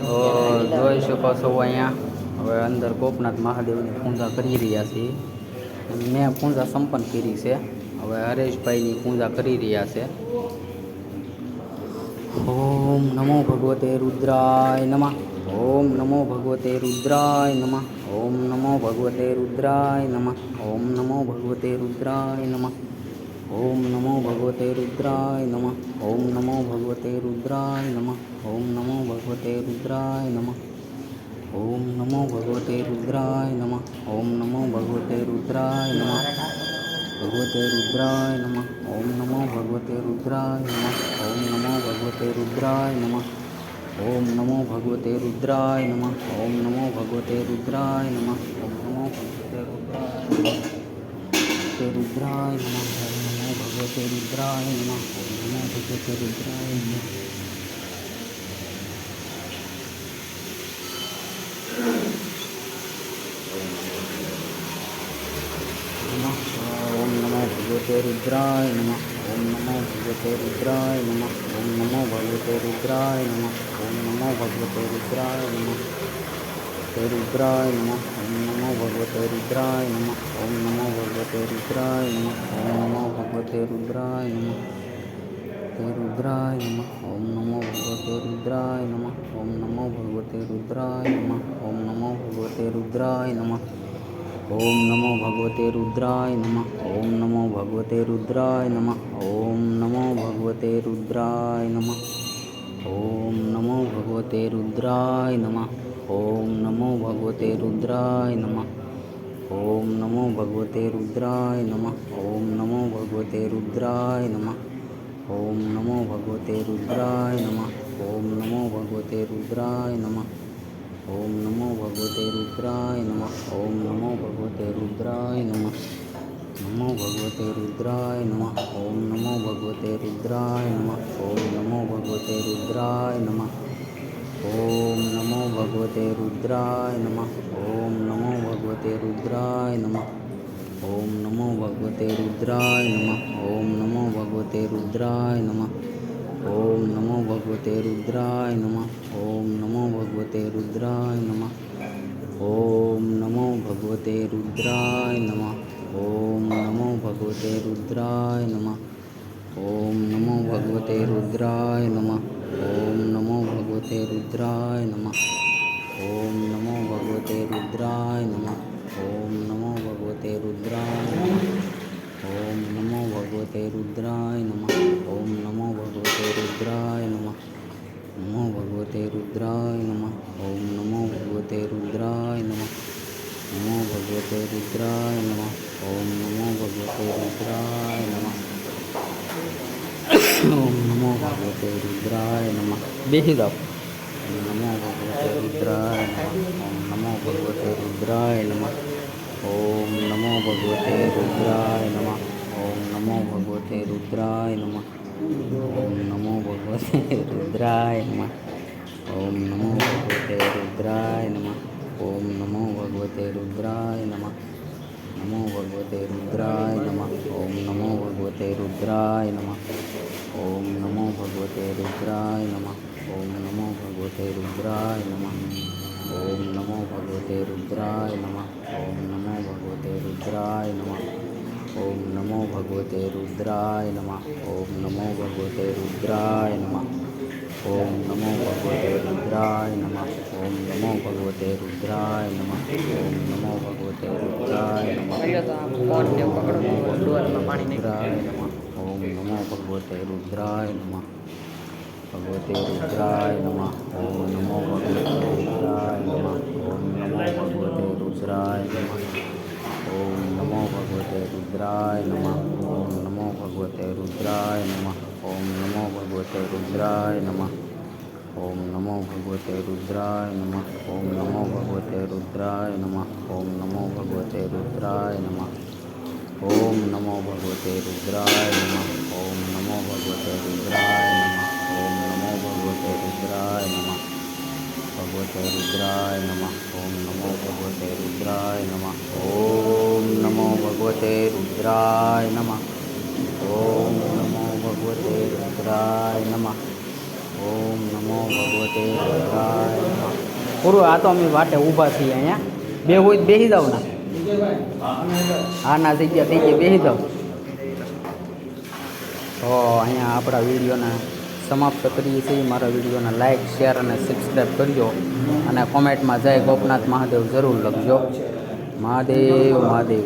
તો જોઈ શકો છો અહીંયા હવે અંદર ગોપનાથ મહાદેવની પૂજા કરી રહ્યા છીએ અને મેં પૂજા સંપન્ન કરી છે હવે હરેશભાઈની પૂજા કરી રહ્યા છે ઓમ નમો ભગવતે રુદ્રાય નમઃ ઓમ નમો ભગવતે રુદ્રાય નમઃ ઓમ નમો ભગવતે રુદ્રાય નમઃ ઓમ નમો ભગવતે રુદ્રાય નમઃ ઓમ નમો ભગવતે રુદ્રાય નમ ઓમ નમો ભગવતે રુદ્રાય નમ ઓમ નમો ભગવતે રુદ્રાય નમ ઓમ નમો ભગવતે રુદ્રાય નમ ઓમ નમો ભગવતે રુદ્રાય નમ ભગવતે રુદ્રાય નમ ઓમ નમો ભગવતે રુદ્રાય નમ ઓમ નમો ભગવતે રુદ્રાય નમ ઓમ નમો ભગવતે રુદ્રાય નમ ઓમ નમો ભગવતે રુદ્રાય નમ ઓમ નમો ભગવતે રુદ્રાય નમ રુદ્રાય નમઃ രുദ്രായണ ഓമനാഥ രുദ്രായണ രുദ്രായ നമ ഓം നമോ ഭഗവത്തെ രുദ്രായ നമ ഓം നമോ ഭഗവത്തെ രുദ്രായ നമ ഓം നമോ ഭഗവത്തെ രുദ്രായ നമ भगवते नम नमः नमो भगवते रुद्राय नमः, ओम नमो भगवते रुद्राय नमः, ओम नमो भगवते रुद्राय नमः, रुद्राय नम, ओम नमो भगवते रुद्राय नमः नमो भगवते रुद्राय नमः नमो भगवते रुद्राय नमः, ओम नमो भगवते रुद्राय नम, ओम नमो भगवते रुद्राय नम ओं नमो भगवते रुद्राय नमः। ॐ नमो भगवते रुद्राय नमः ॐ नमो भगवते रुद्राय नमः ॐ नमो भगवते रुद्राय नमः ॐ नमो भगवते रुद्राय नमः ॐ नमो भगवते रुद्राय नमः ॐ नमो भगवते रुद्राय नमः ॐ नमो भगवते रुद्राय नमः ॐ नमो भगवते रुद्राय नमः नमो भगवते रुद्राय नमः ॐ नमो भगवते रुद्राय नमः ॐ भगवते रुद्राय नम। ॐ नमो भगवते रुद्राय नम। ॐ नमो भगवते रुद्राय नम। ॐ नमो भगवते रुद्राय नम। ॐ नमो भगवते रुद्राय नम। ॐ नमो भगवते रुद्राय नम। ॐ नमो भगवते रुद्राय नम। ॐ नमो भगवते रुद्राय नम। ॐ नमो भगवते रुद्राय नमः। ओम नमो भगवते रुद्राय नमः ओम नमो भगवते रुद्राय नमः ओम नमो भगवते रुद्राय नमः ओम नमो भगवते रुद्राय ओम नमो भगवते रुद्राय नमः ओम नमो भगवते रुद्राय नमः नमो भगवते रुद्राय नमः ओम नमो भगवते रुद्राय नमः नमो भगवते रुद्राय नमः ओम नमो भगवते रुद्राय नमः ઓમ નમો ભગવતે રુદ્રાય નમઃ બેસી જાઓ નમો ભગવતે રુદ્રાય નમઃ ઓમ નમો ભગવતે રુદ્રાય નમઃ ઓમ નમો ભગવતે રુદ્રાય નમઃ ઓમ નમો ભગવતે રુદ્રાય નમઃ ઓમ નમો ભગવતે રુદ્રાય નમઃ ઓમ નમો ભગવતે રુદ્રાય નમઃ ઓમ નમો ભગવતે રુદ્રાય નમઃ नमो भगवते रुद्राय नम। ओं नमो भगवते रुद्राय नम। ओं नमो भगवते रुद्राय नम। ओं नमो भगवते रुद्राय नम। ओं नमो भगवते रुद्राय नम। ओं नमो भगवते रुद्राय नम। ओं नमो भगवते रुद्राय नम। ओं नमो भगवते रुद्राय नमः। ઓમ નમો ભગવતે રુદ્રાય નમઃ ઓમ નમો ભગવતે રુદ્રાય નમઃ ઓમ નમો ભગવતે રુદ્રાય નમઃ ઓમ નમો ભગવતે રુદ્રાય નમઃ ભગવતે રુદ્રાય નમઃ ઓમ નમો ભગવતે રુદ્રાય નમઃ ઓમ નમો ભગવતે રુદ્રાય નમઃ ઓમ નમો ભગવતે રુદ્રાય નમઃ ઓમ નમો ભગવતે રુદ્રાય નમઃ ઓમ નમો ભગવતે રુદ્રાય નમઃ ઓમ નમો ભગવતે રુદ્રાય નમઃ ઓમ નમો ભગવતે રુદ્રાય નમઃ ઓમ નમો ભગવતે રુદ્રાય નમઃ ઓમ નમો ભગવતે રુદ્રાય નમઃ ઓમ નમો ભગવતે રુદ્રાય નમઃ ઓમ નમો ભગવતે રુદ્રાય નમઃ ભગવતે રુદ્રાય નમઃ ઓમ નમો ભગવતે રુદ્રાય નમઃ ઓમ નમો ભગવતે રુદ્રાય નમઃ રુદ્રાય નમઃ. ઓમ નમો ભગવતે રુદ્રાય નમઃ. પૂરું આ તો અમે વાટે ઊભા છીએ અહીંયા. બે હોય બેસી જાવ ના. હા ના થઈ ગયા થઈ ગયા, બેસી જાવ તો અહીંયા આપણા વિડીયોને સમાપ્ત કરીએ છીએ. મારા વિડીયોને લાઇક શેર અને સબસ્ક્રાઈબ કરજો. અને કોમેન્ટમાં જય ગોપનાથ મહાદેવ જરૂર લખજો. મહાદેવ મહાદેવ.